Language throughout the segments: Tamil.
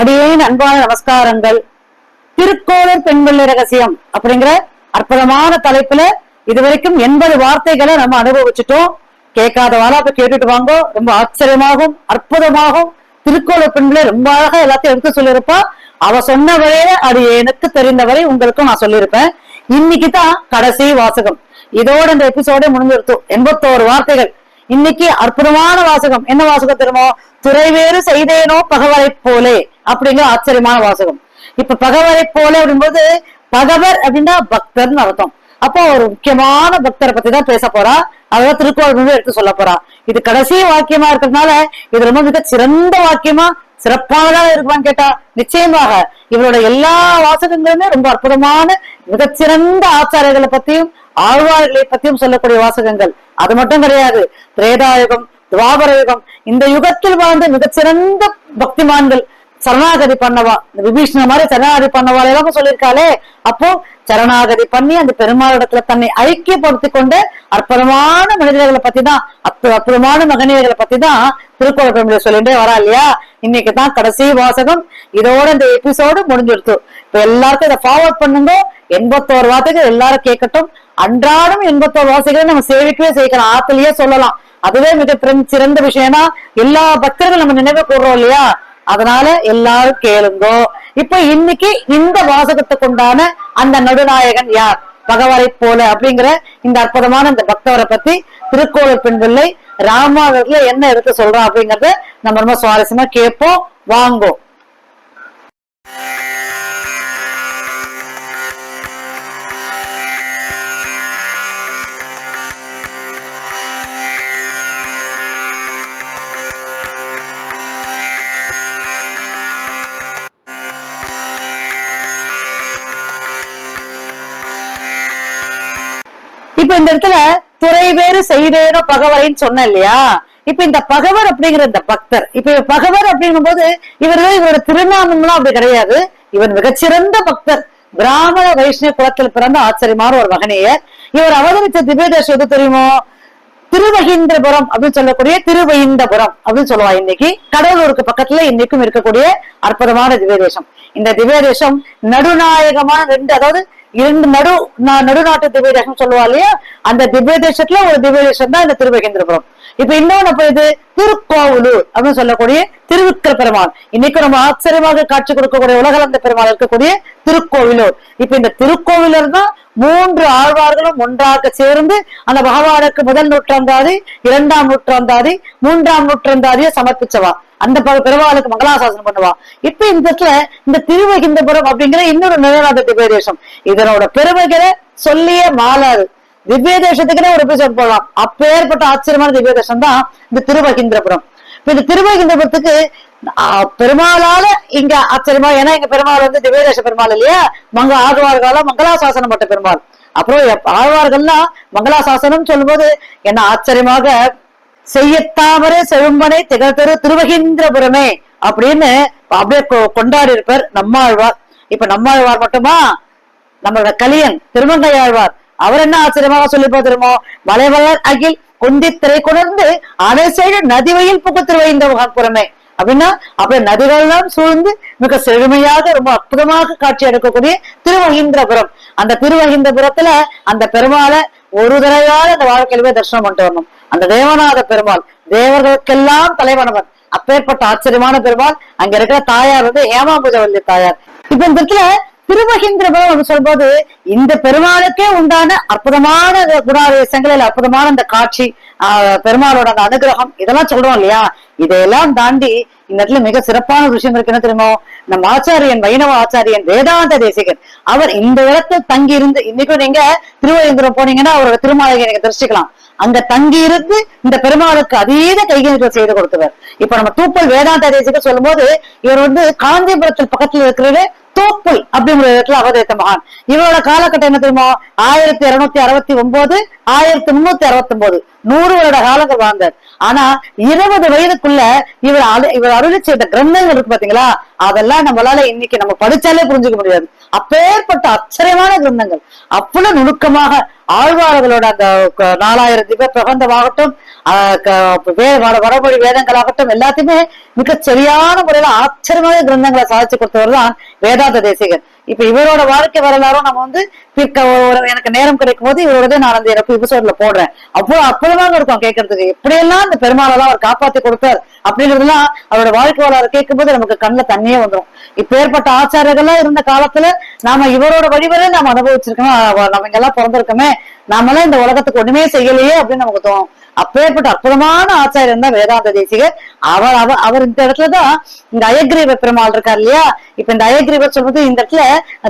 அடியேன் அன்பான நமஸ்காரங்கள். திருக்கோளர் பெண்கள் ரகசியம் அப்படிங்கிற அற்புதமான தலைப்புல இதுவரைக்கும் எண்பது வார்த்தைகளை நம்ம அனுபவிச்சுட்டோம். கேட்காத வாழா கேட்டுட்டு வாங்க. ரொம்ப ஆச்சரியமாகும் அற்புதமாகும் திருக்கோளர் பெண்களை ரொம்ப அழகா எல்லாத்தையும் எடுத்து சொல்லியிருப்பா. அவ சொன்ன வரையில அது எனக்கு தெரிந்தவரை உங்களுக்கும் நான் சொல்லியிருப்பேன். இன்னைக்கு தான் கடைசி வாசகம். இதோட இந்த எபிசோடே முடிஞ்சிருத்தோம் எண்பத்தோரு வார்த்தைகள். இன்னைக்கு அற்புதமான வாசகம். என்ன வாசகம் தெரியுமோ? துறைவேறு செய்தேனோ பகவரை போலே அப்படிங்கிற ஆச்சரியமான வாசகம். இப்ப பகவரை போல அப்படிங்கும்போது பகவர் அப்படின்னா பக்தர்னு அர்த்தம். அப்போ ஒரு முக்கியமான பக்தரை பத்தி தான் பேச போறா. அதான் திருக்குறள் எடுத்து சொல்ல போறா. இது கடைசி வாக்கியமா இருக்கிறதுனால இது ரொம்ப மிக சிறந்த வாக்கியமா சிறப்பானதாக இருக்குமான்னு கேட்டா நிச்சயமாக இவரோட எல்லா வாசகங்களுமே ரொம்ப அற்புதமான மிகச்சிறந்த ஆச்சாரியர்களை பத்தியும் ஆழ்வார்களை பத்தியும் சொல்லக்கூடிய வாசகங்கள். அது மட்டும் கிடையாது. திரேதாயுகம் துவாபர யுகம் இந்த யுகத்தில் வாழ்ந்த மிகச்சிறந்த பக்திமான்கள் சரணாகதி பண்ணவா இந்த விபீஷ்ண மாதிரி சரணாகதி பண்ணவா எல்லாம் சொல்லியிருக்காளே. அப்போ சரணாகதி பண்ணி அந்த பெருமாளிடத்துல தன்னை ஐக்கியப்படுத்திக் கொண்டு அற்புதமான மனிதர்களை பத்தி தான் அற்பு அற்புதமான மகனியர்களை பத்தி தான் திருக்குறள் சொல்லிட்டே வரா இல்லையா? இன்னைக்கு தான் கடைசி வாசகம். இதோட இந்த எபிசோடு முடிஞ்சிருத்து இப்ப எல்லாருக்கும் இதை ஃபார்வர்ட் பண்ணுங்க. எண்பத்தோரு வார்த்தைகள் எல்லாரும் கேட்கட்டும். அன்றாடம் எண்பத்தோரு வார்த்தைகளை நம்ம சேவிக்கவே சேர்க்கலாம் ஆத்திலேயே சொல்லலாம். அதுவே மிக சிறந்த விஷயம்னா எல்லா பக்தர்களும் நம்ம நினைவு கூடுறோம் இல்லையா? அதனால எல்லாரும் கேளுங்கோ. இப்ப இன்னைக்கு இந்த வாசகத்துக்கு உண்டான அந்த நடுநாயகன் யார்? பகவானை போல அப்படிங்கிற இந்த அற்புதமான இந்த பக்தவரை பத்தி திருக்கோளர் பெண்பிள்ளை பிள்ளை என்ன எடுத்து சொல்றோம் அப்படிங்கறத நம்ம ரொம்ப சுவாரஸ்யமா கேட்போம். வாங்கும் அந்த இடத்துல துறை வேறு செய்தேனோ பகவரைன்னு சொன்னேன் இல்லையா? இப்ப இந்த பகவர் அப்படிங்கிற இந்த பக்தர் இப்ப பகவர் அப்படிங்கும் போது இவர் இவரோட திருநாமம்லாம் அப்படி கிடையாது. இவர் மிகச்சிறந்த பக்தர். பிராமண வைஷ்ணவ குலத்தில் பிறந்த ஆச்சரியமான ஒரு மகனேயர் இவர் அவதரித்த திவ்யதேசம் எது தெரியுமோ? திருவகிந்திரபுரம் அப்படின்னு சொல்லக்கூடிய திருவகிந்தபுரம் அப்படின்னு சொல்லுவா இன்னைக்கு. கடலூருக்கு பக்கத்துல இன்னைக்கும் இருக்கக்கூடிய அற்புதமான திவ்யதேசம் இந்த திவ்யதேசம் நடுநாயகமான ரெண்டு அதாவது இரண்டு நடு நான் நடுநாட்டு திவ்யதேசம் சொல்லுவா இல்லையா? அந்த திவ்யதேசத்துல ஒரு திவ்யதேசம் தான் இந்த திருவகேந்திரபுரம் இப்ப இன்னொன்னு அப்ப இது திருக்கோவலூர் அப்படின்னு சொல்லக்கூடிய திருவிக்கிர பெருமாள். இன்னைக்கு நம்ம ஆச்சரியமாக காட்சி கொடுக்கக்கூடிய உலகளந்த பெருமாள் இருக்கக்கூடிய திருக்கோவிலூர். இப்ப இந்த திருக்கோவிலூர் தான் மூன்று ஆழ்வார்களும் ஒன்றாக சேர்ந்து அந்த பகவானுக்கு முதல் நூற்றாந்தாதி இரண்டாம் நூற்றாந்தாதி மூன்றாம் நூற்றாந்தாதியை சமர்ப்பிச்சவா. அந்த ப- பெருமாளுக்கு மங்களாசாசனம் பண்ணுவா. இப்ப இந்த இடத்துல இந்த திருவகிந்தபுரம் அப்படிங்கிற இன்னொரு நிலநாத திவ்யதேசம் இதனோட பெருமைகளை சொல்லியே மாலாது திவ்யதேசத்துக்குனே ஒரு எபிசோட் போடலாம் அப்பேற்பட்ட ஆச்சரியமான திவ்யதேசம் தான் இந்த திருவகிந்திரபுரம் இப்ப இந்த திருவகிந்திரபுரத்துக்கு பெருமாளால இங்க ஆச்சரியமா ஏன்னா எங்க பெருமாள் வந்து திவ்யதேச பெருமாள் இல்லையா? மங்க ஆழ்வார்களால மங்களாசாசனம் பட்ட பெருமாள். அப்புறம் ஆழ்வார்கள்னா மங்களாசாசனம் சொல்லும் சொல்லும்போது என்ன ஆச்சரியமாக செய்யத்தாமரே செழும்பனை திகழ்தரு திருவகிந்திரபுரமே அப்படின்னு அப்படியே கொ- கொண்டாடி இருப்பார் நம்மாழ்வார். இப்ப நம்மாழ்வார் மட்டுமா? நம்மளோட கலியன் திருமங்கையாழ்வார் அவர் என்ன ஆச்சரியமாக சொல்லி பார்த்திருமோ மலைவளர் அகில் கொண்டி திரை கொணர்ந்து அனைசைடு நதிவையில் புகு திருவைந்த புறமே அப்படின்னா அப்படி நதிகள்லாம் சூழ்ந்து மிக செழுமையாக ரொம்ப அற்புதமாக காட்சி எடுக்கக்கூடிய திருவகிந்திரபுரம் அந்த திருவகிந்திரபுரத்துல அந்த பெருமாளை ஒரு தடவையாவது அந்த வாழ்க்கையிலுமே தரிசனம் பண்ணிட்டு வரணும். அந்த தேவநாத பெருமாள் தேவர்களுக்கெல்லாம் தலைவனவன் அப்பேற்பட்ட ஆச்சரியமான பெருமாள். அங்க இருக்கிற தாயார் வந்து ஹேமாபுஜவல்லி தாயார். இப்ப இந்த இடத்துல திருமகேந்திரபுரம் அப்படின்னு சொல்லும்போது இந்த பெருமாளுக்கே உண்டான அற்புதமான குணாவேசங்களில் அற்புதமான அந்த காட்சி ஆஹ் பெருமாளோட அந்த அனுகிரகம் இதெல்லாம் சொல்றோம் இல்லையா? இதையெல்லாம் தாண்டி இந்த இடத்துல மிக சிறப்பான விஷயம் இருக்கு. என்ன தெரியுமோ? நம்ம ஆச்சாரியன் வைணவ ஆச்சாரியன் வேதாந்த தேசிகர் அவர் இந்த இடத்துல தங்கி இருந்து இன்னைக்கும் நீங்க திருவயந்திரம் போனீங்கன்னா அவரோட திருமாளிகை நீங்க தரிசிக்கலாம். அங்க தங்கி இருந்து இந்த பெருமாளுக்கு அதீத கைகரிகள் செய்து கொடுத்தவர். இப்ப நம்ம தூப்பல் வேதாந்த தேசிகர் சொல்லும்போது இவர் வந்து காந்திபுரத்தில் பக்கத்துல இருக்கிறது தூப்பல் அப்படிங்கிற இடத்துல அவதரித்த மகான். இவரோட காலகட்டம் என்ன தெரியுமா? ஆயிரத்தி இருநூத்தி அறுபத்தி ஒன்பது ஆயிரத்தி முன்னூத்தி அறுபத்தி ஒன்பது நூறு வருட காலங்கள் வாழ்ந்தார். ஆனா இருபது வயதுக்குள்ள இவர் அரு- இவர் அருளி செய்த கிரந்தங்கள் இருக்கு பாத்தீங்களா? அதெல்லாம் நம்மளால இன்னைக்கு நம்ம படிச்சாலே புரிஞ்சுக்க முடியாது. அப்பேற்பட்ட ஆச்சரியமான கிரந்தங்கள். அவ்வளவு நுணுக்கமாக ஆழ்வார்களோட அந்த நாலாயிரம் திவ்ய பிரபந்தமாகட்டும் ஆஹ் க- வடமொழி வேதங்களாகட்டும் எல்லாத்தையுமே மிக சரியான முறையில ஆச்சரியமான கிரந்தங்களை சாதிச்சு கொடுத்தவர் தான் வேதாந்த தேசிகன் இப்ப இவரோட வாழ்க்கை வரலாறும் நம்ம வந்து பிற்க எனக்கு நேரம் கிடைக்கும் போது இவரோட நான் அந்த எனக்கு எபிசோட்ல போடுறேன். அவ்வளவு அற்புதமாக இருக்கும் கேட்கறதுக்கு எப்படியெல்லாம் அந்த பெருமாளெல்லாம் அவர் காப்பாத்தி கொடுத்தார் அப்படிங்கறதெல்லாம் அவரோட வாழ்க்கை வரலாறு கேட்கும் போது நமக்கு கண்ணில் தண்ணியே வந்துடும் இப்ப ஏற்பட்ட ஆச்சாரியர்கள்லாம் இருந்த காலத்துல நாம இவரோட வழிவரை நாம அனுபவிச்சிருக்கோம். நம்ம எல்லாம் பிறந்திருக்கோமே. நாமெல்லாம் இந்த உலகத்துக்கு ஒண்ணுமே செய்யலையே அப்படின்னு நமக்கு தோணும். அப்பேற்பட்ட அற்புதமான ஆச்சாரியன் தான் வேதாந்த தேசிகர். அவர் அவர் அவர் இந்த இடத்துலதான் இந்த அயக்ரீவ பெருமாள் இருக்கார் இல்லையா? இப்ப இந்த அயக்ரீவர் சொல்றது இந்த இடத்துல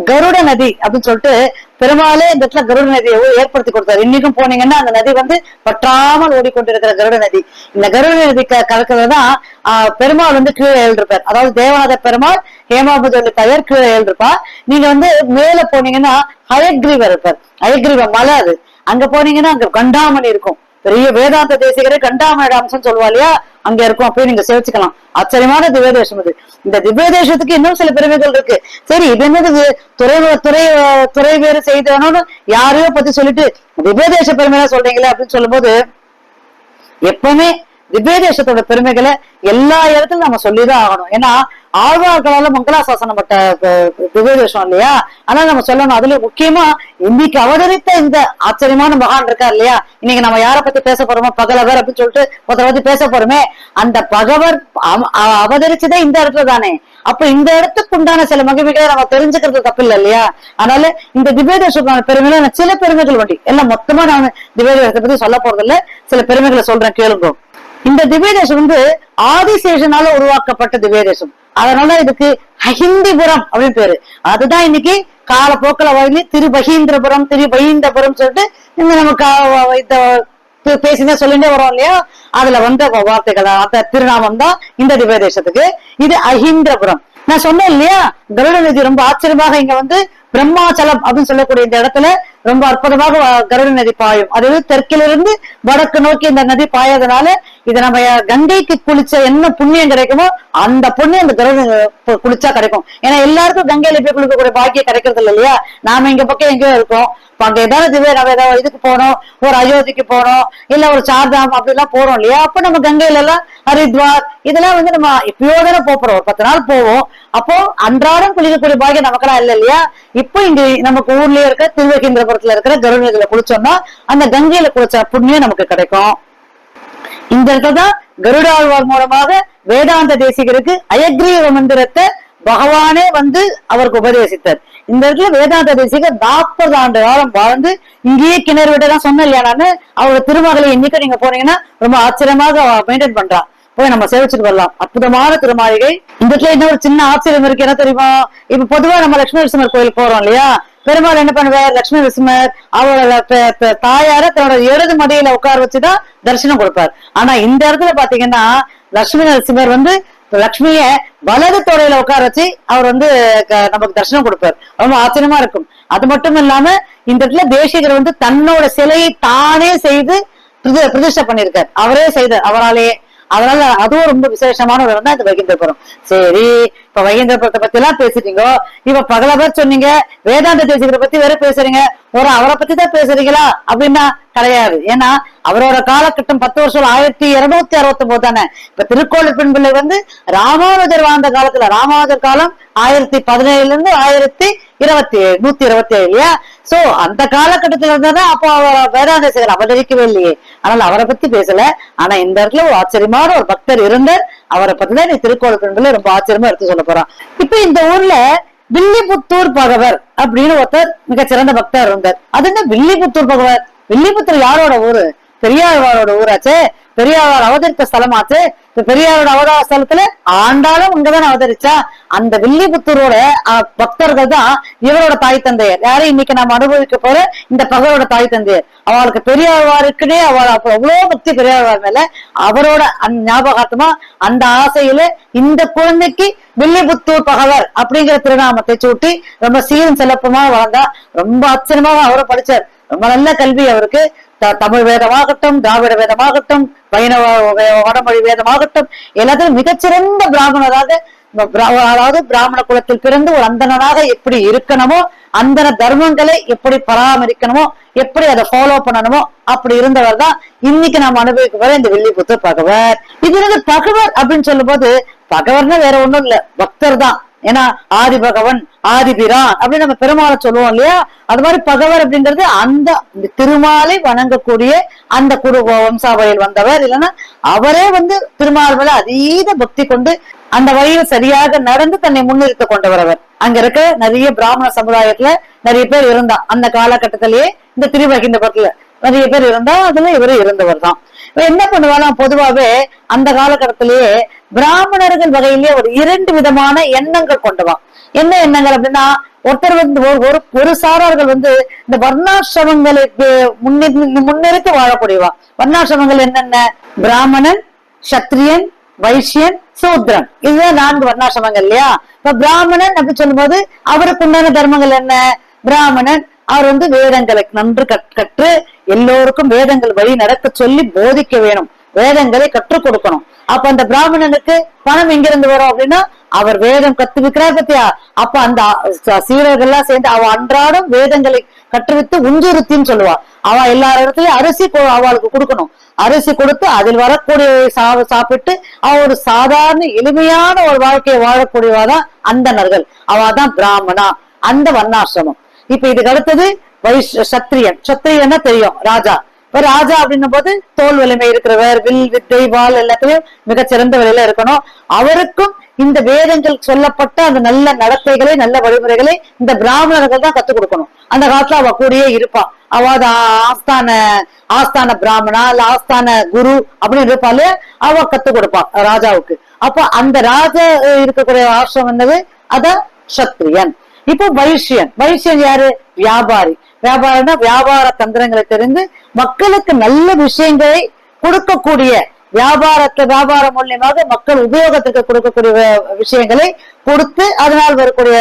கருட நதி அப்படின்னு சொல்லிட்டு பெருமாளே இந்த இடத்துல கருட நதியை ஏற்படுத்தி கொடுத்தாரு. இன்னைக்கும் போனீங்கன்னா அந்த நதி வந்து பற்றாமல் ஓடிக்கொண்டிருக்கிற கருட நதி. இந்த கருட நதி கலக்கிறதுதான் தான் ஆஹ், பெருமாள் வந்து கீழே எழுந்திருப்பார். அதாவது தேவநாத பெருமாள் ஹேமாபதி தயார் கீழே எழுந்திருப்பா நீங்க வந்து மேல போனீங்கன்னா அயக்ரீவர் இருப்பார். ஹயக்ரீவ மலை அது. அங்க போனீங்கன்னா அங்க கண்டாமணி இருக்கும். பெரிய வேதாந்த தேசிகரே கண்டாமணி அம்சம் சொல்லுவா இல்லையா? அங்க இருக்கும் அப்படியே நீங்க சேவிச்சுக்கலாம். ஆச்சரியமான திவ்ய தேசம் இது. இந்த திவ்ய தேசத்துக்கு இன்னும் சில பெருமைகள் இருக்கு. சரி இது என்னது துறை துறை துறை வேறு செய்தவனு யாரையோ பத்தி சொல்லிட்டு திவ்ய தேச பெருமையா சொல்றீங்களே அப்படின்னு சொல்லும்போது எப்பவுமே திவ்ய தேசத்தோட பெருமைகளை எல்லா இடத்துலயும் நம்ம சொல்லிதான் ஆகணும். ஏன்னா ஆழ்வார்களால மங்களாசாசனம் பட்ட அஹ், திவ்ய தேசம் இல்லையா? ஆனா நம்ம சொல்லணும் அதுல முக்கியமா இன்னைக்கு அவதரித்த இந்த ஆச்சரியமான மகான் இருக்கா இல்லையா? இன்னைக்கு நம்ம யார பத்தி பேச போறோமோ பகலவர் அப்படின்னு சொல்லிட்டு ஒருத்தரை பத்தி பேச போறோமே அந்த பகவர் அவ- அவதரிச்சதே இந்த இடத்துல தானே. அப்ப இந்த இடத்துக்கு உண்டான சில மகிமைகளை நம்ம தெரிஞ்சுக்கிறது தப்பு இல்லை இல்லையா? அதனால இந்த திவ்ய பெருமைகளை நான் சில பெருமைகள் வண்டி எல்லாம் மொத்தமா நான் திபேதேசத்தை பத்தி சொல்ல போறது இல்ல சில பெருமைகளை சொல்றேன் கேளுங்க. இந்த திவ்ய தேசம் வந்து ஆதிசேஷனால உருவாக்கப்பட்ட திவ்ய தேசம் அதனால இதுக்கு அஹிந்திபுரம் அப்படின்னு பேரு. அதுதான் இன்னைக்கு காலப்போக்கில் வாங்கி திரு பகீந்திரபுரம் திரு சொல்லிட்டு இந்த நமக்கு இந்த பே- சொல்லிட்டே வரோம் இல்லையா? அதுல வந்த வார்த்தைகள் அந்த திருநாமம் தான் இந்த திவ்ய தேசத்துக்கு இது அஹிந்திரபுரம். நான் சொன்னேன் இல்லையா? கருட நிதி ரொம்ப ஆச்சரியமாக இங்க வந்து பிரம்மாச்சலம் அப்படின்னு சொல்லக்கூடிய இந்த இடத்துல ரொம்ப அற்புதமாக கருட நதி பாயும். அதாவது தெற்கிலிருந்து வடக்கு நோக்கி இந்த நதி பாயதுனால இது நம்ம கங்கைக்கு குளிச்ச என்ன புண்ணியம் கிடைக்குமோ அந்த புண்ணியம் இந்த கருட குளிச்சா கிடைக்கும். ஏன்னா எல்லாருக்கும் கங்கையில போய் குளிக்கக்கூடிய பாக்கியம் கிடைக்கிறது இல்லை இல்லையா? நாம இங்க பக்கம் எங்கேயோ இருக்கோம். அங்க ஏதாவது திவ்ய நம்ம ஏதாவது இதுக்கு போனோம் ஒரு அயோத்திக்கு போனோம் இல்ல ஒரு சார்தாம் அப்படிலாம் போறோம் இல்லையா? அப்ப நம்ம கங்கையில எல்லாம் ஹரித்வார் இதெல்லாம் வந்து நம்ம எப்பயோ தானே போறோம். ஒரு பத்து நாள் போவோம். அப்போ அன்றாடம் குளிக்கக்கூடிய பாக்கியம் நமக்கெல்லாம் இல்ல இல்லையா? இப்போ இங்க நமக்கு ஊர்லயே இருக்க திருவகேந்திரபுரத்துல இருக்கிற கருணைகளை குளிச்சோம்னா அந்த கங்கையில குளிச்ச புண்ணியம் நமக்கு கிடைக்கும். இந்த இடத்துல தான் கருடாழ்வார் மூலமாக வேதாந்த தேசிகருக்கு அயக்ரீவ மந்திரத்தை பகவானே வந்து அவருக்கு உபதேசித்தார். இந்த இடத்துல வேதாந்த தேசிகர் நாற்பது ஆண்டு காலம் வாழ்ந்து இங்கேயே கிணறு விட தான் சொன்னேன் இல்லையா நானு? அவரோட திருமகளை இன்னைக்கு நீங்க போனீங்கன்னா ரொம்ப ஆச்சரியமாக மெயின்டைன் பண்றான் போய் நம்ம சேவிச்சுட்டு வரலாம். அற்புதமான திருமாளிகை. இந்த இடத்துல ஒரு சின்ன ஆச்சரியம் இருக்கு. என்ன தெரியுமா? இப்ப பொதுவா நம்ம லட்சுமி நரசிம்மர் கோயில் போறோம் இல்லையா? பெருமாள் என்ன பண்ணுவார்? லட்சுமி நரசிம்மர் அவரோட தாயார தன்னோட இடது மடியில உட்கார வச்சுதான் தரிசனம் கொடுப்பார். ஆனா இந்த இடத்துல பாத்தீங்கன்னா லட்சுமி நரசிம்மர் வந்து லட்சுமிய வலது தொடையில உட்கார வச்சு அவர் வந்து க- நமக்கு தரிசனம் கொடுப்பார். ரொம்ப ஆச்சரியமா இருக்கும். அது மட்டும் இல்லாம இந்த இடத்துல தேசிகர் வந்து தன்னோட சிலையை தானே செய்து பிரதி- பிரதிஷ்டை பண்ணிருக்கார் அவரே செய்தார். அவராலேயே அதனால அதுவும் ரொம்ப விசேஷமான ஒரு இடம் தான் இந்த வைகுந்தபுரம் சரி இப்ப வைகுந்தபுரத்தை பத்தி எல்லாம் பேசிட்டீங்க இப்ப பகல பேர் சொன்னீங்க வேதாந்த தேசிகரை பத்தி வேற பேசுறீங்க. ஒரு அவரை பத்தி தான் பேசுறீங்களா? அப்படின்னா கிடையாது. ஏன்னா அவரோட காலகட்டம் பத்து வருஷம் ஆயிரத்தி இருநூத்தி அறுபத்தி ஒன்பது தானே. இப்ப திருக்கோளூர் பெண் பிள்ளை வந்து ராமானுஜர் வாழ்ந்த காலத்துல ராமானுஜர் காலம் ஆயிரத்தி பதினேழுல இருந்து ஆயிரத்தி இருபத்தி ஏழு நூத்தி இருபத்தி ஏழு இல்லையா? சோ அந்த காலகட்டத்துல இருந்தா அப்போ அவர் வேதாந்த சேகர் அவதரிக்கவே இல்லையே. ஆனால் அவரை பத்தி பேசல. ஆனா இந்த இடத்துல ஒரு ஆச்சரியமான ஒரு பக்தர் இருந்தார். அவரை பத்தி தான் நீ திருக்கோள ரொம்ப ஆச்சரியமா எடுத்து சொல்ல போறான். இப்ப இந்த ஊர்ல வில்லிபுத்தூர் பகவர் அப்படின்னு ஒருத்தர் மிக சிறந்த பக்தர் இருந்தார். அது என்ன வில்லிபுத்தூர் பகவர்? வில்லிபுத்தூர் யாரோட ஊரு? பெரியாழ்வாரோட ஊராச்சே. பெரியாழ்வார் அவதரித்த ஸ்தலமாச்சு. இப்ப பெரியாரோட அவதார ஸ்தலத்துல ஆண்டாலும் இங்கதான் அவதரிச்சா. அந்த வில்லிபுத்தூரோட பக்தர்கள் தான் இவரோட தாய் தந்தையர். யாரும் இன்னைக்கு நம்ம அனுபவிக்க போற இந்த பகவரோட தாய் தந்தையர். அவளுக்கு பெரியாழ்வாருக்குனே அவள் அப்ப அவ்வளவு பக்தி பெரியாழ்வார் மேல. அவரோட அந்த ஞாபகார்த்தமா அந்த ஆசையில இந்த குழந்தைக்கு வில்லிபுத்தூர் பகவர் அப்படிங்கிற திருநாமத்தை சூட்டி ரொம்ப சீரும் சிறப்புமா வளர்ந்தா. ரொம்ப ஆச்சரியமாக அவரை படிச்சார். ரொம்ப நல்ல கல்வி அவருக்கு. தமிழ் வேதமாகட்டும் திராவிட வேதமாகட்டும் வைணவ வே- வடமொழி வேதமாகட்டும் எல்லாத்தையும் மிகச்சிறந்த பிராமணராக அதாவது பிராமண குலத்தில் பிறந்து ஒரு அந்தனாக எப்படி இருக்கணுமோ அந்தன தர்மங்களை எப்படி பராமரிக்கணுமோ எப்படி அதை ஃபாலோ பண்ணணுமோ அப்படி இருந்தவர் தான் இன்னைக்கு நாம் அனுபவிக்க இந்த இந்த புத்தர் பகவர். இது பகவர் அப்படின்னு சொல்லும்போது பகவர்னா வேற ஒண்ணும் இல்ல பக்தர் தான். ஏன்னா ஆதி பகவன் ஆதிபிரான் அப்படின்னு நம்ம பெருமாளை சொல்லுவோம் இல்லையா? அது மாதிரி பகவர் அப்படிங்கிறது அந்த திருமாலை வணங்கக்கூடிய அந்த குரு வம்சாவளியில் வந்தவர். இல்லைன்னா அவரே வந்து திருமால் மேல அதீத பக்தி கொண்டு அந்த வழியில சரியாக நடந்து தன்னை முன்னிறுத்த கொண்டவர் அவர். அங்க இருக்க நிறைய பிராமண சமுதாயத்துல நிறைய பேர் இருந்தா அந்த காலகட்டத்திலேயே இந்த திருவகிந்தபுரத்துல நிறைய பேர் இருந்தா அதுல இவரு இருந்தவர் தான். என்ன பண்ணுவாங்க பொதுவாவே அந்த காலகட்டத்திலேயே பிராமணர்கள் வகையிலேயே ஒரு இரண்டு விதமான எண்ணங்கள் கொண்டுவான் என்ன எண்ணங்கள் அப்படின்னா ஒருத்தர் வந்து ஒரு- ஒரு சாரார்கள் வந்து இந்த வர்ணாசிரமங்களுக்கு முன்னிறு வாழக்கூடியவா. வர்ணாசிரமங்கள் என்னென்ன? பிராமணன் சத்திரியன் வைசியன் சூத்ரன். இதுதான் நான்கு வர்ணாசிரமங்கள் இல்லையா? இப்ப பிராமணன் அப்படி சொல்லும்போது அவருக்கு உண்டான தர்மங்கள் என்ன? பிராமணன் அவர் வந்து வேதங்களை நன்று கற்- கற்று எல்லோருக்கும் வேதங்கள் வழி நடக்க சொல்லி போதிக்க வேணும். வேதங்களை கற்றுக் கொடுக்கணும். அப்ப அந்த பிராமணனுக்கு பணம் எங்கிருந்து வரும் அப்படின்னா அவர் வேதம் கத்துவிக்கிறார் பத்தியா? அப்ப அந்த சீரர்கள் எல்லாம் சேர்ந்து அவ அன்றாடம் வேதங்களை கற்றுவித்து உஞ்சுறுத்தின்னு சொல்லுவா. அவ எல்லா இடத்துலயும் அரிசி அவளுக்கு கொடுக்கணும். அரிசி கொடுத்து அதில் வரக்கூடிய சாப்பிட்டு அவ ஒரு சாதாரண எளிமையான ஒரு வாழ்க்கையை வாழக்கூடியவாதான் அந்தணர்கள். அவதான் பிராமணா. அந்த வர்ணாசிரமம். இப்ப இதுக்கு அடுத்தது வைஷ் சத்திரியன். சத்திரியன்னா தெரியும் ராஜா. ராஜா அப்படின்னும் போது தோல் வலிமை இருக்கிறவர் வில் வித்தை வாள் எல்லாத்துலயும் மிகச் சிறந்த வழியில இருக்கணும். அவருக்கும் இந்த வேதங்கள் சொல்லப்பட்ட அந்த நல்ல நடத்தைகளை நல்ல வழிமுறைகளை இந்த பிராமணர்கள் தான் கத்துக் கொடுக்கணும். அந்த காலத்துல அவ கூடயே இருப்பான் அவ ஆஸ்தான ஆஸ்தான பிராமணா இல்ல ஆஸ்தான குரு அப்படின்னு இருப்பாலே அவ கத்துக் கொடுப்பான் ராஜாவுக்கு. அப்போ அந்த ராஜா இருக்கக்கூடிய ஆசிரம் என்னது? அதான் சத்திரியன் இப்போ வைஷ்யன். வைஷ்யன் யாரு? வியாபாரி. வியாபாரம்னா வியாபார தந்திரங்களை தெரிந்து மக்களுக்கு நல்ல விஷயங்களை கொடுக்கக்கூடிய வியாபாரத்தை வியாபாரம் மூலியமாக மக்கள் உபயோகத்துக்கு கொடுக்கக்கூடிய விஷயங்களை கொடுத்து அதனால் வரக்கூடிய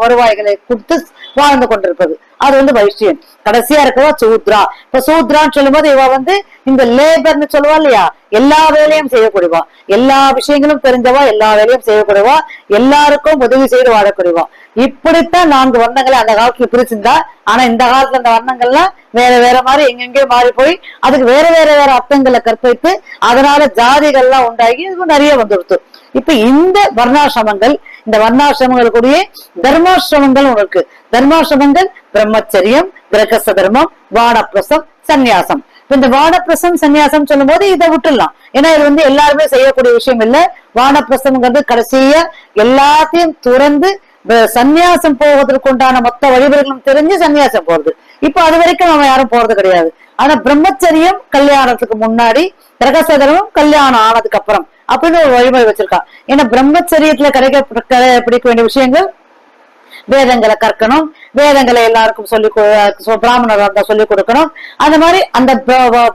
வருவாய்களை கொடுத்து வாழ்ந்து கொண்டிருப்பது. அது வந்து வைஷ்யன் கடைசியா இருக்கவா சூத்ரா. இப்ப சூத்ரான்னு சொல்லும்போது இவ வந்து இந்த லேபர்னு சொல்லுவா இல்லையா? எல்லா வேலையும் செய்யக்கூடியவா. எல்லா விஷயங்களும் தெரிஞ்சவா எல்லா வேலையும் செய்யக்கூடியவா எல்லாருக்கும் உதவி செய்து வாழக்கூடியவா. இப்படித்தான் நான்கு வர்ணங்களை அந்த காலத்துல பிரிச்சிருந்தா ஆனா இந்த காலத்துல அந்த வர்ணங்கள்லாம் வேற வேற மாதிரி எங்கெங்கேயோ மாறி போய் அதுக்கு வேற வேற வேற அர்த்தங்களை கற்பித்து அதனால ஜாதிகள்லாம் உண்டாகி இது நிறைய வந்துடுத்து. இப்ப இந்த வர்ணாசிரமங்கள் இந்த வர்ணாசிரமங்களுக்குரிய தர்மாசிரமங்கள் ஒண்ணு தர்மாசிரமங்கள் பிரம்மச்சரியம் கிரகச தர்மம் வானப்பிரசம் சந்நியாசம். இப்ப இந்த வானப்பிரசம் சந்நியாசம் சொல்லும் போது இதை விட்டுடலாம். ஏன்னா இது வந்து எல்லாருமே செய்யக்கூடிய விஷயம் இல்ல. வானப்பிரசம்ங்கிறது கடைசியா எல்லாத்தையும் துறந்து சந்நியாசம் போவதற்கு உண்டான மொத்த வழிமுறைகளும் தெரிஞ்சு சந்நியாசம் போறது. இப்ப அது வரைக்கும் நம்ம யாரும் போறது கிடையாது. ஆனா பிரம்மச்சரியம் கல்யாணத்துக்கு முன்னாடி கிரகசதனமும் கல்யாணம் ஆனதுக்கு அப்புறம் அப்படின்னு ஒரு வழிமுறை வச்சிருக்கான் ஏன்னா பிரம்மச்சரியத்துல கிடைக்க பிடிக்க வேண்டிய விஷயங்கள் வேதங்களை கற்கணும். வேதங்களை எல்லாருக்கும் சொல்லி பிராமணர் இருந்தா சொல்லி கொடுக்கணும். அந்த மாதிரி அந்த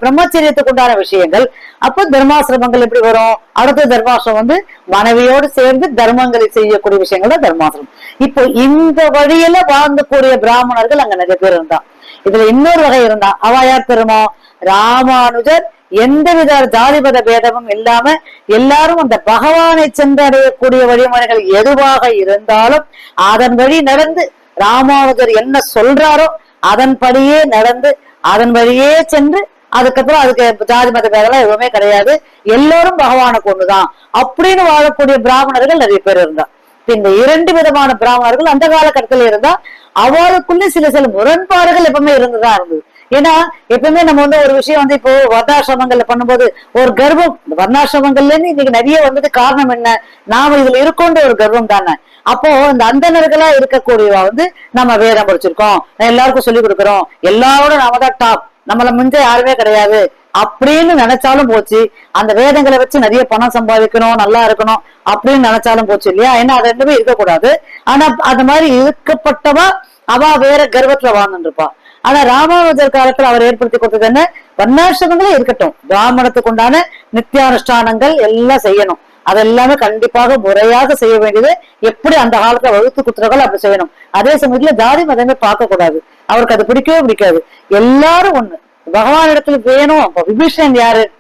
பிரம்மச்சரியத்துக்கு உண்டான விஷயங்கள். அப்போ தர்மாசிரமங்கள் எப்படி வரும்? அடுத்த தர்மாசிரமம் வந்து மனைவியோடு சேர்ந்து தர்மங்களை செய்யக்கூடிய விஷயங்கள் தான் தர்மாசிரமம் இப்போ இந்த வழியில வாழ்ந்தக்கூடிய பிராமணர்கள் அங்க நிறைய பேர் இருந்தான் இதுல இன்னொரு வகை இருந்தான் அவ யார் தெரியுமோ ராமானுஜர் எந்தவித ஜாதிபத பேதமும் இல்லாம எல்லாரும் அந்த பகவானை சென்றடையக்கூடிய வழிமுறைகள் எதுவாக இருந்தாலும் அதன் வழி நடந்து ராமானுஜர் என்ன சொல்றாரோ அதன்படியே நடந்து அதன் வழியே சென்று அதுக்கப்புறம் அதுக்கு ஜாதி மத பேதெல்லாம் எதுவுமே கிடையாது. எல்லாரும் பகவானுக்கு ஒண்ணுதான். அப்படின்னு வாழக்கூடிய பிராமணர்கள் நிறைய பேர் இருந்தா. இந்த இரண்டு விதமான பிராமணர்கள் அந்த காலகட்டத்தில் இருந்தா அவளுக்குள்ள சில சில முரண்பாடுகள் எப்பவுமே இருந்துதான் இருந்தது. ஏன்னா எப்பவுமே நம்ம வந்து ஒரு விஷயம் வந்து இப்போ வர்ணாசிரமங்கள்ல பண்ணும்போது ஒரு கர்வம் வர்ணாசிரமங்கள்ல இருந்து இன்னைக்கு நிறைய வந்தது காரணம் என்ன? நாம இதுல இருக்கோன்ற ஒரு கர்வம் தானே. அப்போ இந்த அந்தனர்களா இருக்கக்கூடியவா வந்து நம்ம வேதம் படிச்சிருக்கோம். எல்லாருக்கும் சொல்லி கொடுக்குறோம். எல்லாரோட நாம தான் டாப் நம்மள முஞ்ச யாருமே கிடையாது. அப்படின்னு நினைச்சாலும் போச்சு. அந்த வேதங்களை வச்சு நிறைய பணம் சம்பாதிக்கணும் நல்லா இருக்கணும் அப்படின்னு நினைச்சாலும் போச்சு இல்லையா? ஏன்னா அது ரெண்டுமே இருக்கக்கூடாது. ஆனா அந்த மாதிரி இருக்கப்பட்டவா அவ வேற கர்வத்துல வாழ்ந்துருப்பா இருப்பா. ஆனா ராமானுஜர் காலத்துல அவர் ஏற்படுத்தி கொடுத்தது என்ன? வர்ணாசிரமங்களே இருக்கட்டும். பிராமணத்துக்கு உண்டான நித்தியானுஷ்டானங்கள் எல்லாம் செய்யணும். அதெல்லாமே கண்டிப்பாக முறையாக செய்ய வேண்டியது. எப்படி அந்த காலத்துல வகுத்து குத்துறவர்கள் அப்படி செய்யணும். அதே சமயத்துல ஜாதி மதமே பார்க்க கூடாது அவருக்கு அது பிடிக்கவே பிடிக்காது. எல்லாரும் ஒண்ணு. பகவான் இடத்துல வேணும். அப்ப விபீஷன் யாரு?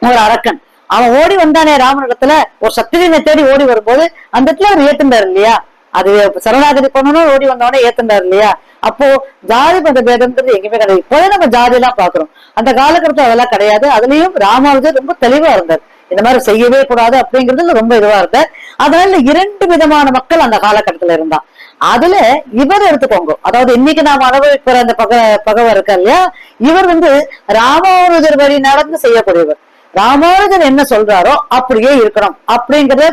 ஒரு அரக்கன். அவன் ஓடி வந்தானே ராமனிடத்துல ஒரு சத்திரியனை தேடி ஓடி வரும்போது அந்த இடத்துல அவர் ஏத்துண்டார் இல்லையா? அது சரணாகதி பண்ணணும் ஓடி வந்தவனே ஏத்துண்டார் இல்லையா? அப்போ ஜாதி மத பேதம்ன்றது எங்கேயுமே கிடையாது. இப்போதே நம்ம ஜாதி எல்லாம் பாக்குறோம் அந்த காலகட்டத்துல அதெல்லாம் கிடையாது. அதுலயும் ராமானுஜர் ரொம்ப தெளிவா இருந்தார். இந்த மாதிரி செய்யவே கூடாது அப்படிங்கிறதுல ரொம்ப இதுவா இருந்தார். அதனால இரண்டு விதமான மக்கள் அந்த காலகட்டத்துல இருந்தான் அதுல இவர் எடுத்துக்கோங்க. அதாவது இன்னைக்கு நாம அனுபவிக்கிற அந்த பக பகவர் இருக்கா இல்லையா? இவர் வந்து ராமானுஜர் வழி நடந்து செய்யக்கூடியவர். ராமானுஜர் என்ன சொல்றாரோ அப்படியே இருக்கணும். அப்படிங்கறத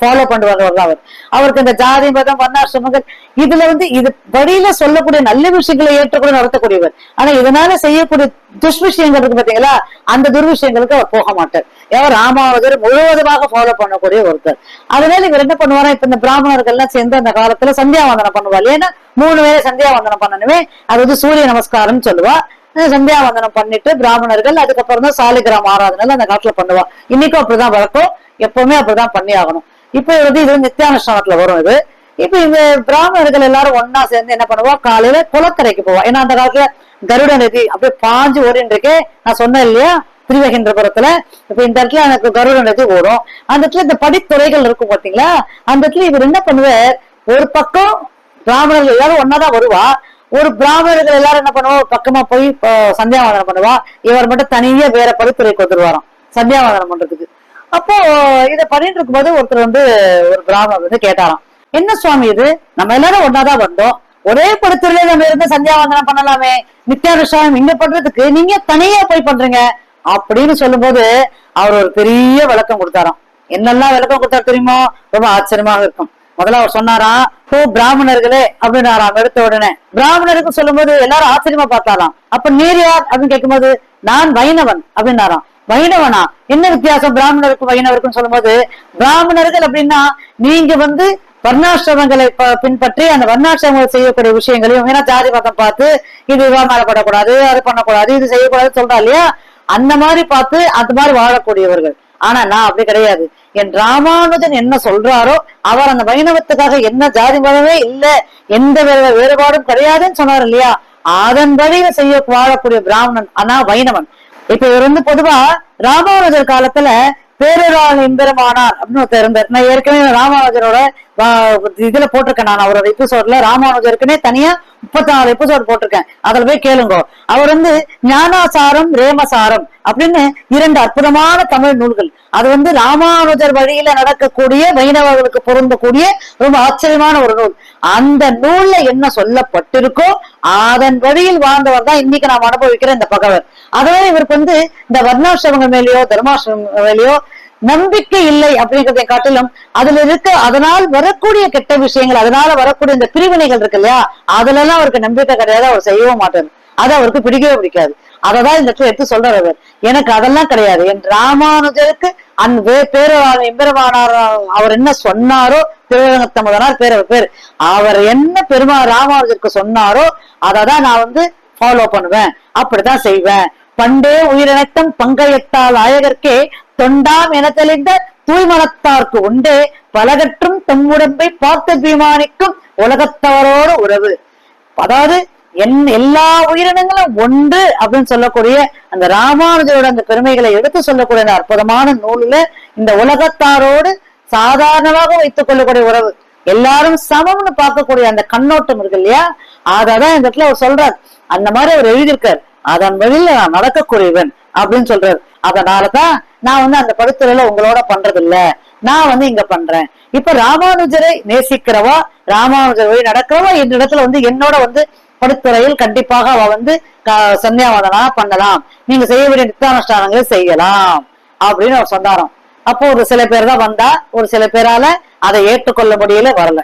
ஃபாலோ பண்ணுவாங்க அவர். அவருக்கு இந்த ஜாதி மதம் வர்ணாசிரமங்கள் இதுல வந்து இது வழியில சொல்லக்கூடிய நல்ல விஷயங்களை ஏற்றுக்கூட நடத்தக்கூடியவர். ஆனா இதனால செய்யக்கூடிய துஷ்விஷயங்கள் இருக்கு பாத்தீங்களா? அந்த துர்விஷயங்களுக்கு அவர் போக மாட்டார். ஏன் ராமாவதர் முழுவதுமாக ஃபாலோ பண்ணக்கூடிய ஒருத்தர். அதனால இவர் என்ன பண்ணுவாரா? இப்ப இந்த பிராமணர்கள் எல்லாம் சேர்ந்து அந்த காலத்துல சந்தியாவந்தனம் பண்ணுவார். ஏன்னா மூணு வேளை சந்தியாவந்தனம் பண்ணணுமே. அது வந்து சூரிய நமஸ்காரம் சொல்லுவா. சந்தியாவந்தனம் பண்ணிட்டு பிராமணர்கள் அதுக்கப்புறம் தான் சாலிகிராம ஆராதனை அந்த காலத்துல பண்ணுவான் இன்னைக்கும் அப்படிதான் வழக்கம். எப்பவுமே அப்படிதான் பண்ணி ஆகணும். இப்ப இது வந்து இது நித்தியானுஷ்டானத்துல வரும் இது. இப்ப இந்த பிராமணர்கள் எல்லாரும் ஒன்னா சேர்ந்து என்ன பண்ணுவோம் காலையில குளக்கரைக்கு போவா. ஏன்னா அந்த காலத்துல கருட நதி அப்படியே பாஞ்சு ஓடின்னு இருக்கே. நான் சொன்னேன் இல்லையா? திருவகின்றபுரத்துல இப்ப இந்த இடத்துல எனக்கு கருட நதி ஓடும். அந்த இடத்துல இந்த படித்துறைகள் இருக்கும் பாத்தீங்களா? அந்த இடத்துல இவர் என்ன பண்ணுவார்? ஒரு பக்கம் பிராமணர்கள் எல்லாரும் ஒன்னாதான் வருவா. ஒரு பிராமணர்கள் எல்லாரும் என்ன பண்ணுவா? பக்கமா போய் சந்தியாவாதனம் சந்தியாவந்தனம் பண்ணுவா. இவர் மட்டும் தனியா வேற படித்துறைக்கு வந்துருவாராம் சந்தியாவந்தனம் பண்றதுக்கு. அப்போ இத பண்ணிட்டு இருக்கும்போது ஒருத்தர் வந்து ஒரு பிராமணர் வந்து கேட்டாராம். என்ன சுவாமி இது? நம்ம எல்லாரும் ஒன்னாதான் வந்தோம். ஒரே படுத்துறையில நம்ம இருந்து சந்தியாவந்தனம் பண்ணலாமே. நித்யானுஷ்டானம் இங்க பண்றதுக்கு நீங்க தனியா போய் பண்றீங்க. அப்படின்னு சொல்லும்போது அவர் ஒரு பெரிய விளக்கம் கொடுத்தாராம். என்னெல்லாம் விளக்கம் கொடுத்தாரு தெரியுமோ? ரொம்ப ஆச்சரியமாக இருக்கும். முதல்ல அவர் சொன்னாராம் ஓ பிராமணர்களே அப்படின்னாராம் எடுத்த உடனே. பிராமணருக்கு சொல்லும்போது எல்லாரும் ஆச்சரியமா பார்த்தாராம். அப்ப நீர் யார் அப்படின்னு கேட்கும்போது நான் வைணவன் அப்படின்னாராம். வைணவனா? என்ன வித்தியாசம்? பிராமணருக்கும் வைணவருக்கும் சொல்லும்போது பிராமணர்கள் அப்படின்னா நீங்க வந்து வர்ணாசிரமங்களை ப- பின்பற்றி அந்த வர்ணாசிரமங்கள் செய்யக்கூடிய விஷயங்களையும் ஏன்னா ஜாதி மதம் பார்த்து இது இவா அது பண்ணக்கூடாது இது செய்யக்கூடாது சொல்றா இல்லையா? அந்த மாதிரி பார்த்து அந்த மாதிரி வாழக்கூடியவர்கள். ஆனா நான் அப்படி கிடையாது. என் ராமானுஜன் என்ன சொல்றாரோ அவர் அந்த வைணவத்துக்காக என்ன ஜாதி மதமே இல்ல எந்த வேறுபாடும் கிடையாதுன்னு சொன்னார் இல்லையா? அதன் வழியில செய்ய வாழக்கூடிய பிராமணன் ஆனா வைணவன். இப்ப இவர் வந்து பொதுவா ராமானுஜர் காலத்துல பேரொராள் எம்பெருமானார் அப்படின்னு ஒருத்தர் இருந்தார். நான் ஏற்கனவே ராமானுஜரோட இதுல போட்டிருக்கேன் நான் அவரோட எபிசோட்ல ராமானுஜருக்குன்னே தனியா முப்பத்தி நாலு எபிசோட் போட்டிருக்கேன். அதுல போய் கேளுங்க. அவர் வந்து ஞானாசாரம் ரேமசாரம் அப்படின்னு இரண்டு அற்புதமான தமிழ் நூல்கள். அது வந்து ராமானுஜர் வழியில நடக்கக்கூடிய வைணவர்களுக்கு பொருந்தக்கூடிய ரொம்ப ஆச்சரியமான ஒரு நூல். அந்த நூல்ல என்ன சொல்லப்பட்டிருக்கோ அதன் வழியில் வாழ்ந்தவர் தான் இன்னைக்கு நாம் அனுபவிக்கிற இந்த பகவர். அதனால இவருக்கு வந்து இந்த வர்ணாசிரமங்கள் மேலேயோ தர்மாசிரமங்கள் மேலேயோ நம்பிக்கை இல்லை அப்படிங்கிறதை காட்டிலும் அதுல இருக்க அதனால் வரக்கூடிய கெட்ட விஷயங்கள் அதனால வரக்கூடிய இந்த பிரிவினைகள் இருக்கு இல்லையா? அதுல எல்லாம் அவருக்கு நம்பிக்கை கிடையாது அவர் செய்யவும் மாட்டாரு. அது அவருக்கு பிடிக்கவே பிடிக்காது. அததான் இந்த இடத்துல எடுத்து சொல்றாரு அவர். எனக்கு அதெல்லாம் கிடையாது. என் ராமானுஜருக்கு அந் பேரு எம்பெருமானார் அவர் என்ன சொன்னாரோ திருவரங்கத்தமதனார் பேர் அவர் பேர். அவர் என்ன பெருமா ராமானுஜருக்கு சொன்னாரோ அததான் நான் வந்து ஃபாலோ பண்ணுவேன். அப்படிதான் செய்வேன். பண்டே உயிரினத்தம் பங்கயத்தால் ஆயகர்க்கே தொண்டாம் என தெளிந்த தூய்மனத்தார்க்கு உண்டே பலகற்றும் தம்முடம்பை பார்த்து பீமானிக்கும் உலகத்தவரோடு உறவு. அதாவது என் எல்லா உயிரினங்களும் ஒன்று அப்படின்னு சொல்லக்கூடிய அந்த ராமானுஜரோட அந்த பெருமைகளை எடுத்து சொல்லக்கூடிய அந்த அற்புதமான நூலில் இந்த உலகத்தாரோடு சாதாரணமாக வைத்துக் கொள்ளக்கூடிய உறவு. எல்லாரும் சமம்னு பார்க்கக்கூடிய அந்த கண்ணோட்டம் இருக்கு இல்லையா? அதான் இந்த இடத்துல அவர் சொல்றார். அந்த மாதிரி அவர் எழுதியிருக்கார். அதன் வழியில நான் நடக்கக்கூடியவன் அப்படின்னு சொல்றாரு. அதனாலதான் நான் வந்து அந்த படுத்துறையில உங்களோட பண்றது இல்ல நான் வந்து இங்க பண்றேன். இப்ப ராமானுஜரை நேசிக்கிறவா ராமானுஜர் வழி நடக்கிறவா இந்த இடத்துல வந்து என்னோட வந்து படுத்துறையில் கண்டிப்பாக அவ வந்து க- சந்தியாவதனா பண்ணலாம். நீங்க செய்ய வேண்டிய நித்தானுஷ்டானங்களை செய்யலாம் அப்படின்னு அவர் சொன்னாராம். அப்போ ஒரு சில பேர் தான் வந்தா ஒரு சில பேரால அதை ஏற்றுக்கொள்ள முடியல வரல.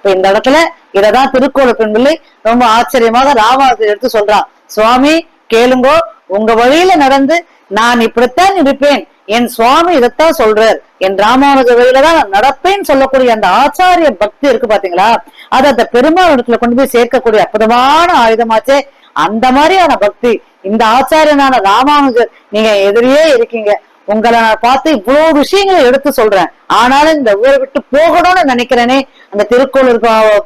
இப்ப இந்த இடத்துல இததான் திருக்கோள பெண்பிள்ளை ரொம்ப ஆச்சரியமாக ராமானுஜர் எடுத்து சொல்றான். சுவாமி கேளுங்கோ உங்க வழியில நடந்து நான் இப்படித்தான் இருப்பேன். என் சுவாமி இதைத்தான் சொல்றார். என் ராமானுஜ வழியில தான் நான் நடப்பேன்னு சொல்லக்கூடிய அந்த ஆச்சாரிய பக்தி இருக்கு பாத்தீங்களா? அது அந்த பெருமாள் இடத்துல கொண்டு போய் சேர்க்கக்கூடிய அற்புதமான ஆயுதமாச்சே. அந்த மாதிரியான பக்தி இந்த ஆச்சாரியனான ராமானுஜர் நீங்க எதிரியே இருக்கீங்க. உங்களை நான் பார்த்து இவ்வளவு விஷயங்களை எடுத்து சொல்றேன். ஆனாலும் இந்த ஊரை விட்டு போகணும்னு நினைக்கிறேனே. அந்த திருக்கோளூர்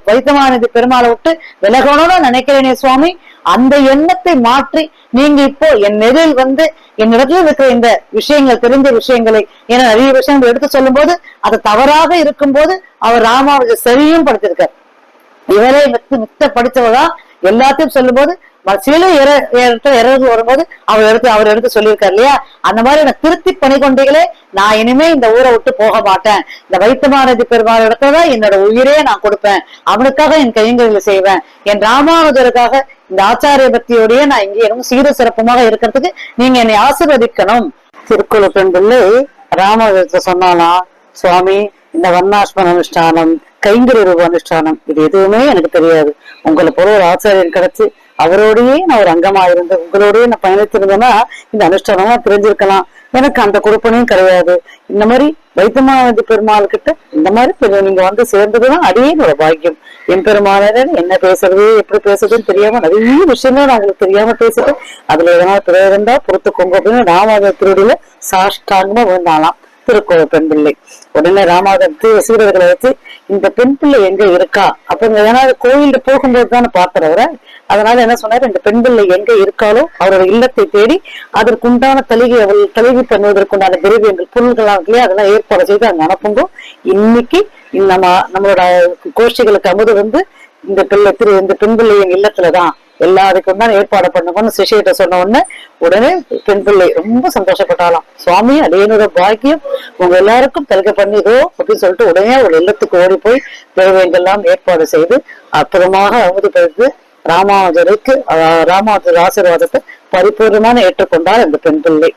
வைத்தமானது பெருமாளை விட்டு விலகணும்னு நினைக்கிறேனே சுவாமி. அந்த எண்ணத்தை மாற்றி நீங்க இப்போ என் எதிரில் வந்து என்னிடத்துல இருக்கிற இந்த விஷயங்கள் தெரிஞ்ச விஷயங்களை ஏன்னா நிறைய விஷயங்கள் எடுத்து சொல்லும் போது அது தவறாக இருக்கும்போது அவர் ராமாவுக்கு சரியும் படுத்திருக்கார். இவரே மித்த மித்த எல்லாத்தையும் சொல்லும்போது போது சில இடத்துல இறந்து வரும்போது அவர் எடுத்து அவர் எடுத்து சொல்லியிருக்காரு இல்லையா? அந்த மாதிரி நான் திருத்தி பணி கொண்டீங்களே நான் இனிமே இந்த ஊரை விட்டு போக மாட்டேன். இந்த வைத்தமானதி பெருமாள் இடத்துலதான் என்னோட உயிரே நான் கொடுப்பேன். அவனுக்காக என் கைங்கரில் செய்வேன். என் ராமானுஜருக்காக இந்த ஆச்சாரிய பக்தியோடய நான் இங்கே ரொம்ப சீர சிறப்புமாக இருக்கிறதுக்கு நீங்க என்னை ஆசீர்வதிக்கணும். திருக்குழு பெண்பிள்ளை ராமானுஜத்தை சொன்னாலாம் சுவாமி இந்த வர்ணாஸ்மன் அனுஷ்டானம் கைங்கரி ரூப அனுஷ்டானம் இது எதுவுமே எனக்கு தெரியாது. உங்களை போல ஒரு ஆச்சாரியன் கிடைச்சு அவரோடயே நான் ஒரு அங்கமா இருந்து உங்களோடயே நான் பயணித்திருந்தேன்னா இந்த அனுஷ்டானமா தெரிஞ்சிருக்கலாம். எனக்கு அந்த கொடுப்பனையும் கிடையாது. இந்த மாதிரி வைத்தமானது பெருமாள் கிட்ட இந்த மாதிரி நீங்க வந்து சேர்ந்ததுதான் அதே ஒரு பாக்கியம். என் பெருமாளர் என்ன பேசுறது எப்படி பேசுறதுன்னு தெரியாம நிறைய விஷயங்கள் நான் உங்களுக்கு தெரியாம பேசிட்டு அதுல எதனா பிழை இருந்தா பொறுத்துக்கோங்க அப்படின்னு ராமாவத திருடியில சாஷ்டாங்கமா விழுந்தாலாம் திருக்கோவில் பெண் பிள்ளை. உடனே ராமாவதம் சீரர்களை வச்சு இந்த பெண் பிள்ளை எங்க இருக்கா? அப்ப ஏன்னா கோயிலுக்கு போகும்போது தானே பார்த்தவரை அதனால என்ன சொன்னாரு? இந்த பெண் பிள்ளை எங்க இருக்காளோ அவரோட இல்லத்தை தேடி அதற்குண்டான தலிகை அவள் தலிகை பண்ணுவதற்குண்டான திரவியங்கள் பொருள்கள்லாம் இல்லையா அதெல்லாம் ஏற்பாடு செய்து அங்க அனுப்புங்கோ. இன்னைக்கு நம்ம நம்மளோட கோஷ்டிகளுக்கு அமுது வந்து இந்த பிள்ளை திரு இந்த பெண் பிள்ளை எங்க இல்லத்துலதான் எல்லாருக்கும் தான் ஏற்பாடு பண்ணுங்கன்னு சிஷியிட்ட சொன்ன உடனே உடனே பெண் பிள்ளை ரொம்ப சந்தோஷப்பட்டாலாம் சுவாமி அடையனோட பாக்கியம். உங்க எல்லாருக்கும் தல்க பண்ணிதோ அப்படின்னு சொல்லிட்டு உடனே ஒரு இல்லத்துக்கு ஓடி போய் தேவையெல்லாம் ஏற்பாடு செய்து அற்புதமாக அவதிப்படுத்தி ராமானுஜருக்கு ராமானுஜர் ஆசீர்வாதத்தை பரிபூர்ணமான ஏற்றுக்கொண்டார் இந்த பெண் பிள்ளை.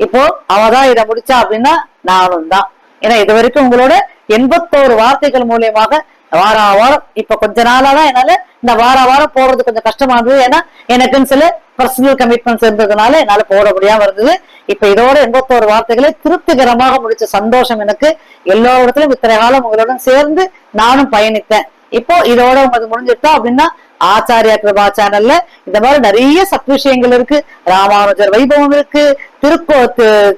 இப்போ அவதான் இதை முடிச்சா அப்படின்னா நானும் தான். ஏன்னா இது வரைக்கும் உங்களோட எண்பத்தோரு வார்த்தைகள் மூலியமாக வார வாரம் இப்ப கொஞ்ச நாளா தான் என்னால இந்த வார வாரம் போறது கொஞ்சம் கஷ்டமா இருந்தது. ஏன்னா எனக்குன்னு சில பர்சனல் கமிட்மெண்ட்ஸ் இருந்ததுனால என்னால போட முடியாம இருந்தது. இப்ப இதோட எண்பத்தோரு வார்த்தைகளை திருப்திகரமாக முடிச்ச சந்தோஷம் எனக்கு எல்லா இத்தனை காலம் உங்களுடன் சேர்ந்து நானும் பயணித்தேன். இப்போ இதோட உங்களுக்கு முடிஞ்சிட்டா அப்படின்னா ஆச்சாரியா கிருபா சேனல்ல இந்த மாதிரி நிறைய சத் விஷயங்கள் இருக்கு. ராமானுஜர் வைபவம் இருக்கு. திருக்கோ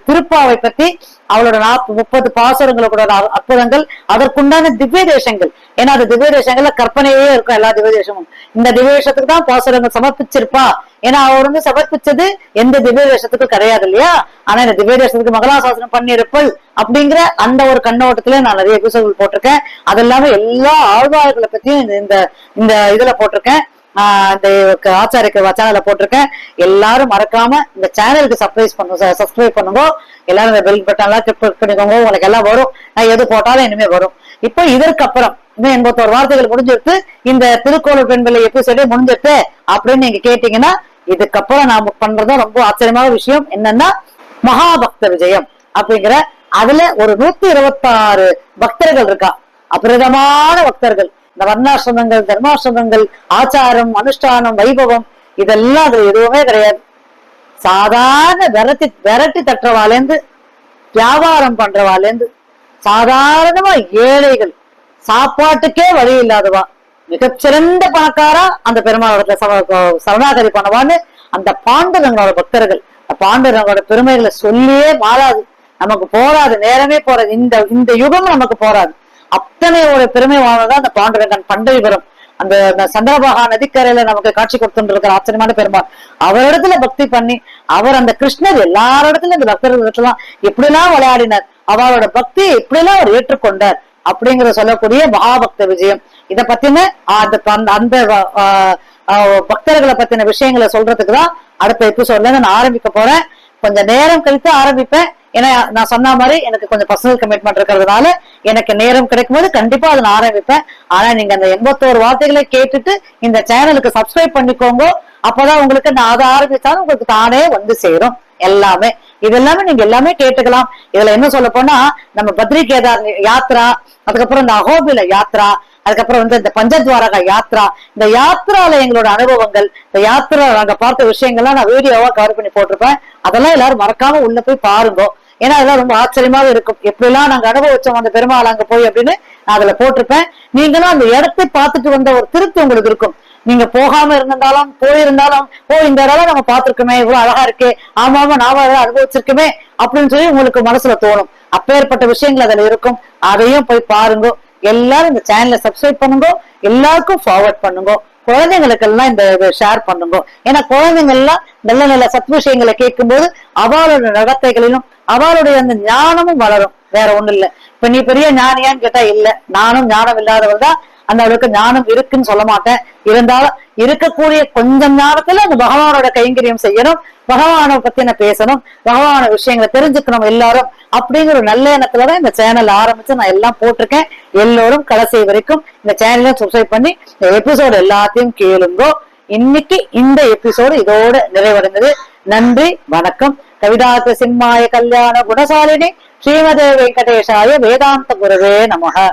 திருப்பாவை பத்தி அவளோட நாற்பது முப்பது பாசுரங்களோட கூட அற்புதங்கள் அதற்குண்டான திவ்ய தேசங்கள். ஏன்னா அது திவ்ய தேசங்கள்ல கற்பனையே இருக்கும் எல்லா திவ்ய தேசமும். இந்த திவ்ய தேசத்துக்கு தான் பாசுரங்கள் சமர்ப்பிச்சிருப்பா. ஏன்னா அவர் வந்து சமர்ப்பிச்சது எந்த திவ்ய தேசத்துக்கும் கிடையாது இல்லையா? ஆனா இந்த திவ்ய தேசத்துக்கு மகளாசாசனம் பண்ணியிருப்பள் அப்படிங்கிற அந்த ஒரு கண்ணோட்டத்துல நான் நிறைய எபிசோட்கள் போட்டிருக்கேன். அது இல்லாம எல்லா ஆழ்வார்களை பத்தியும் இந்த- இந்த இதுல போட்டிருக்கேன். இந்த ஆச்சாரிக்கு ஆச்சாரிய சேனல்ல போட்டிருக்கேன். எல்லாரும் மறக்காம இந்த சேனலுக்கு சப்ரைஸ் பண்ணுங்க சப்ஸ்கிரைப் பண்ணுங்க. எல்லாரும் இந்த பெல் பட்டன் கிளிக் பண்ணிக்கோங்க. உங்களுக்கு எல்லாம் வரும். நான் எது போட்டாலும் இனிமே வரும். இப்போ இதற்கு அப்புறம் இன்னும் எண்பத்தோரு வார்த்தைகள் முடிஞ்சிருக்கு இந்த திருக்கோளூர் பெண் பிள்ளை எபிசோடே முடிஞ்சிருக்கு அப்படின்னு நீங்க கேட்டீங்கன்னா இதுக்கப்புறம் நாம பண்றதும் ரொம்ப ஆச்சரியமான விஷயம். என்னன்னா மகாபக்த விஜயம் அப்படிங்கிற அதுல ஒரு நூத்தி இருபத்தாறு பக்தர்கள் இருக்கா? அபரிதமான பக்தர்கள். இந்த வர்ணாசிரமங்கள் தர்மாசிரமங்கள் ஆச்சாரம் அனுஷ்டானம் வைபவம் இதெல்லாம் அதுல எதுவுமே கிடையாது. சாதாரண விரட்டி விரட்டி தட்டுறவாலேந்து வியாபாரம் பண்றவாலேந்து சாதாரணமா ஏழைகள் சாப்பாட்டுக்கே வழி இல்லாதவா மிகச்சிறந்த பணக்காரா அந்த பெருமாளோட சரணாகரி பண்ணவான்னு அந்த பாண்டவங்களோட பக்தர்கள் அந்த பாண்டவங்களோட பெருமைகளை சொல்லியே மாறாது. நமக்கு போராது நேரமே போறாது. இந்த இந்த யுகம் நமக்கு போராது அத்தனையோட பெருமை வாழ்ந்ததான் அந்த பாண்டுரங்கன் பண்டவிபுரம் அந்த அந்த சந்திரபாகா நதிக்கரையில நமக்கு காட்சி கொடுத்துருக்கிற இருக்கிற ஆச்சரியமான பெருமாள். அவரிடத்துல பக்தி பண்ணி அவர் அந்த கிருஷ்ணர் எல்லாரிடத்துல இந்த பக்தர்கள் எல்லாம் எப்படிலாம் விளையாடினார் அவரோட பக்தியை எப்படிலாம் அவர் ஏற்றுக்கொண்டார் அப்படிங்கிற சொல்லக்கூடிய மகாபக்த விஜயம். இத பத்தின அந்த அந்த- அந்த ஆஹ், பக்தர்களை பத்தின விஷயங்களை சொல்றதுக்கு தான் அடுத்த எபிசோட்ல நான் ஆரம்பிக்க போறேன். கொஞ்சம் நேரம் கழித்து ஆரம்பிப்பேன். ஏன்னா நான் சொன்ன மாதிரி எனக்கு கொஞ்சம் பர்சனல் கமிட்மெண்ட் இருக்கிறதுனால எனக்கு நேரம் கிடைக்கும் போது கண்டிப்பா அதை நான் ஆரம்பிப்பேன். ஆனா நீங்க அந்த எண்பத்தோரு வார்த்தைகளை கேட்டுட்டு இந்த சேனலுக்கு சப்ஸ்கிரைப் பண்ணிக்கோங்க. அப்பதான் உங்களுக்கு நான் அதை ஆரம்பிச்சாலும் உங்களுக்கு தானே வந்து சேரும். எல்லாமே. இது எல்லாமே நீங்க எல்லாமே கேட்டுக்கலாம். இதுல என்ன சொல்ல போனா நம்ம பத்ரி கேதார் யாத்ரா அதுக்கப்புறம் இந்த அகோபில யாத்ரா அதுக்கப்புறம் வந்து இந்த பஞ்சத்வாரகா யாத்ரா. இந்த யாத்ரால எங்களோட அனுபவங்கள் இந்த யாத்ரா நாங்க பார்த்த விஷயங்கள்லாம் நான் வீடியோவா கவர் பண்ணி போட்டிருப்பேன். அதெல்லாம் எல்லாரும் மறக்காம உள்ள போய் பாருங்க. ஏன்னா அதெல்லாம் ரொம்ப ஆச்சரியமாவே இருக்கும். எப்படிலாம் நாங்க அனுபவிச்சோம் அந்த பெருமாள் அங்க போய் அப்படின்னு நான் அதுல போட்டிருப்பேன். நீங்களும் அந்த இடத்தை பார்த்துட்டு வந்த ஒரு திருப்தி உங்களுக்கு இருக்கும். நீங்க போகாம இருந்திருந்தாலும் போயிருந்தாலும் ஓ இந்த இடம் நம்ம பார்த்திருக்கோமே இவ்வளவு அழகா இருக்கே. ஆமா ஆமா நாம அதை அனுபவிச்சிருக்கோமே அப்படின்னு சொல்லி உங்களுக்கு மனசுல தோணும். அப்பேற்பட்ட விஷயங்கள் அதுல இருக்கும். அதையும் போய் பாருங்க. எல்லாரும் இந்த சேனலை சப்ஸ்கிரைப் பண்ணுங்க. எல்லாருக்கும் ஃபார்வர்ட் பண்ணுங்க. குழந்தைங்களுக்கெல்லாம் இந்த இதை ஷேர் பண்ணுங்க. ஏன்னா குழந்தைங்க எல்லாம் நல்ல நல்ல சத் விஷயங்களை கேட்கும்போது அவளோட நடத்தைகளிலும் அவளுடைய அந்த ஞானமும் வளரும். வேற ஒண்ணும் இல்ல. இப்ப நீ பெரிய ஞானியான்னு கேட்டா இல்ல. நானும் ஞானம் இல்லாதவள் தான். அந்த அளவுக்கு ஞானம் இருக்குன்னு சொல்ல மாட்டேன். இருந்தாலும் இருக்கக்கூடிய கொஞ்சம் ஞானத்துல அந்த பகவானோட கைங்கரியம் செய்யணும். பகவானை பத்தி நான் பேசணும். பகவான விஷயங்களை தெரிஞ்சுக்கணும் எல்லாரும். அப்படிங்கிற ஒரு நல்ல எண்ணத்துலதான் இந்த சேனல் ஆரம்பிச்சு நான் எல்லாம் போட்டிருக்கேன். எல்லோரும் கடைசி வரைக்கும் இந்த சேனலையும் சப்ஸ்கிரைப் பண்ணி இந்த எபிசோடு எல்லாத்தையும் கேளுங்கோ. இன்னைக்கு இந்த எபிசோடு இதோட நிறைவடைந்தது. நன்றி வணக்கம். கவிதாத்த சிம்மாய கல்யாண குணசாலினி ஸ்ரீமதே வெங்கடேஷாய வேதாந்த குருவே நமக.